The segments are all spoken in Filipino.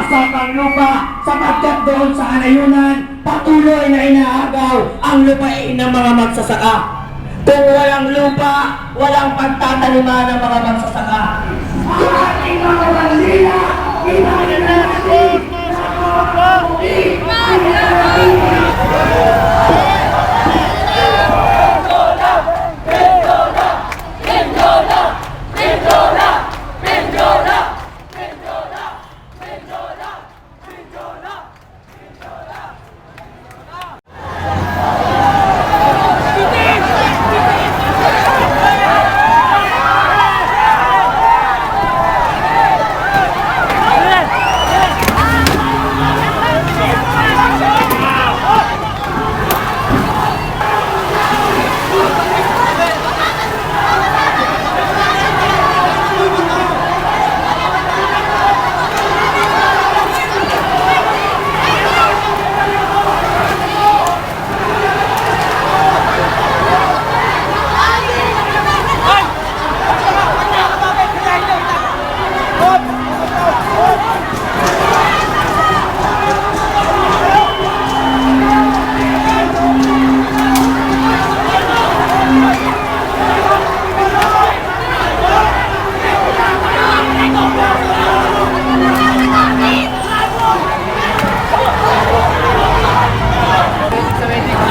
nang masakang lupa sapagkat doon sa alayunan patuloy na inaagaw ang lupain ng mga magsasaka. Kung walang lupa, walang pagtataniman ng mga magsasaka. Ang ating mga bandila, inaagaw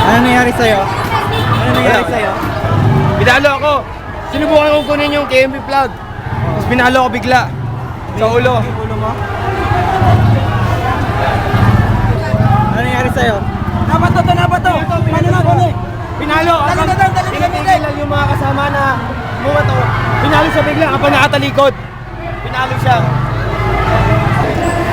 Ano nangyari sa'yo? Ano nangyari sa'yo? Pinalo ako. Sinubukan kong kunin yung KMP plug. Tapos pinalo ako bigla. Sa ulo. Ulo mo? Ano nangyari sa'yo? Dapat to, dapat to. Ano na ko Pinalo. Dali na daw, dali na Pinigilan yung mga kasama na bumato. Pinalo siya bigla kapag nakatalikod. Pinalo siya.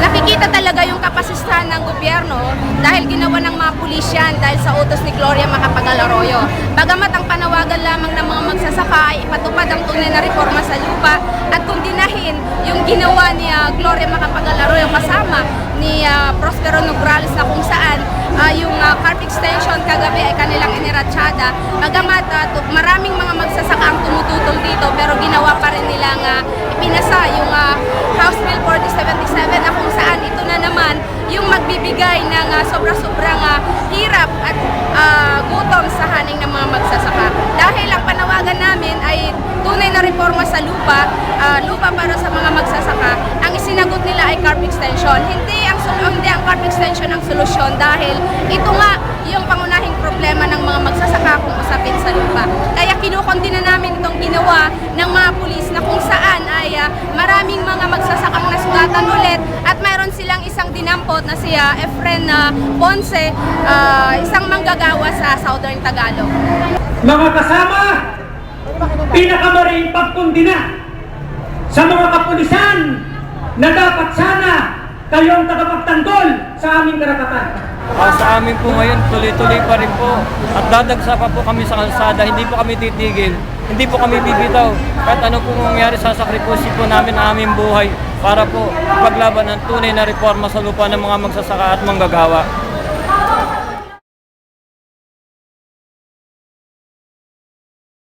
Nakikita talaga yung kapasistan ng gobyerno dahil ginawa ng mga pulisyan dahil sa utos ni Gloria Macapagal-Arroyo. Bagamat ang panawagan lamang ng mga magsasaka ay ipatupad ang tunay na reforma sa lupa at kundinahin yung ginawa ni ah, Gloria Macapagal-Arroyo kasama ni ah, Prospero Nograles na kung saan ah, yung uh, carp extension kagabi ay kanilang iniratsyada. Bagamat tu- maraming mga magsasaka ang tumututol dito pero ginawa pa rin nilang ah, ipinasa yung ah, House Bill 4077 na kung saan ito na naman yung magbibigay ng ah, sobra-sobrang ah, hirap at ah, gutom sa haning ng mga magsasaka. Dahil ang panawagan namin ay tunay na reforma sa lupa, ah, lupa para sa mga magsasaka, ang isinagot nila ay carp extension. Hindi ang hindi ang carp extension ang solusyon dahil ito nga yung pangunahing problema ng mga magsasaka kung usapin sa lupa. Kaya kinukondina namin itong ginawa ng mga pulis na kung saan ay ah, maraming mga magsasakang nasugatan ulit at mayroon silang dinampot na si ah, Efren ah, Ponce, ah, isang manggagawa sa Southern Tagalog. Mga kasama, pinakamaring pagkundina sa mga kapulisan na dapat sana kayong tagapagtanggol sa aming karapatan. Ah, sa amin po ngayon, tuloy-tuloy pa rin po. At dadagsa pa po kami sa kalsada, hindi po kami titigil. Hindi po kami bibitaw. Kahit ano po mangyari sa sakripisyo po namin ang aming buhay para po paglaban ng tunay na reforma sa lupa ng mga magsasaka at manggagawa.